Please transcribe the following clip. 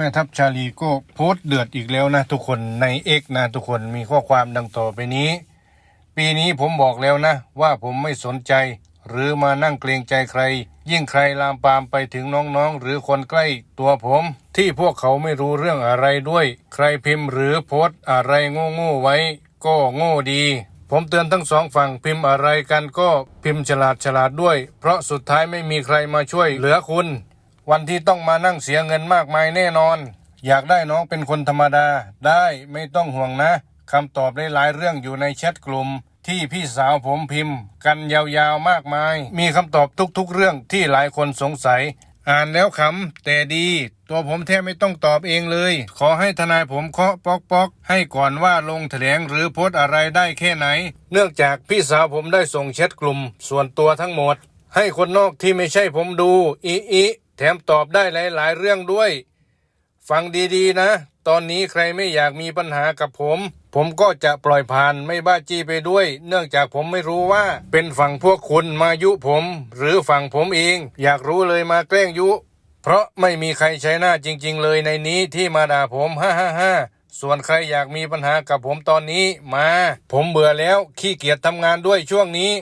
ม่ทัพชาลีก็โพสต์เดือดอีกแล้วนะทุกคนในเอกนะทุกคนมีข้อความดังต่อไปนี้ ปีนี้ผมบอกแล้วนะ ว่าผมไม่สนใจ หรือมานั่งเกรงใจใคร ยิ่งใครลามปามไปถึงน้องๆ หรือคนใกล้ตัวผม ที่พวกเขาไม่รู้เรื่องอะไรด้วย ใครพิมพ์หรือโพสต์อะไรโง่ๆไว้ ก็โง่ดี ผมเตือนทั้งสองฝั่งพิมพ์อะไรกันก็พิมพ์ฉลาดฉลาดด้วย เพราะสุดท้ายไม่มีใครมาช่วยเหลือคุณ วันที่ต้องมานั่งเสียเงินมากมายแน่นอน อยากได้น้องเป็นคนธรรมดา ได้ไม่ต้องห่วงนะคำตอบได้หลายเรื่องอยู่ในแชทกลุ่มที่พี่สาวผมพิมพ์ กันยาวๆมากมาย มีคำตอบทุกๆเรื่องที่หลายคนสงสัย อ่านแล้วขำแต่ดี ตัวผมแทบไม่ต้องตอบเองเลย ขอให้ทนายผมเคาะป๊อกป๊อกๆให้ก่อนว่าลงแถลงหรือโพสอะไรได้แค่ไหน เนื่องจากพี่สาวผมได้ส่งแชทกลุ่ม ส่วนตัวทั้งหมด ให้คนนอกที่ไม่ใช่ผมดูอีอี แถมตอบได้หลาย ๆ เรื่องด้วย ฟังดีๆ นะ ตอนนี้ใครไม่อยากมีปัญหากับผม ผมก็จะปล่อยผ่านไม่บ้าจี้ไปด้วย เนื่องจากผมไม่รู้ว่า เป็นฝั่งพวกคุณมายุผม หรือฝั่งผมเอง อยากรู้เลยมาแกล้งยุ เพราะไม่มีใครใช้หน้าจริง ๆ เลยในนี้ที่มาด่าผมฮ่าฮ่าฮ่าส่วนใครอยากมีปัญหากับผมตอนนี้มา ผมเบื่อแล้วขี้เกียจทำงานด้วยช่วงนี้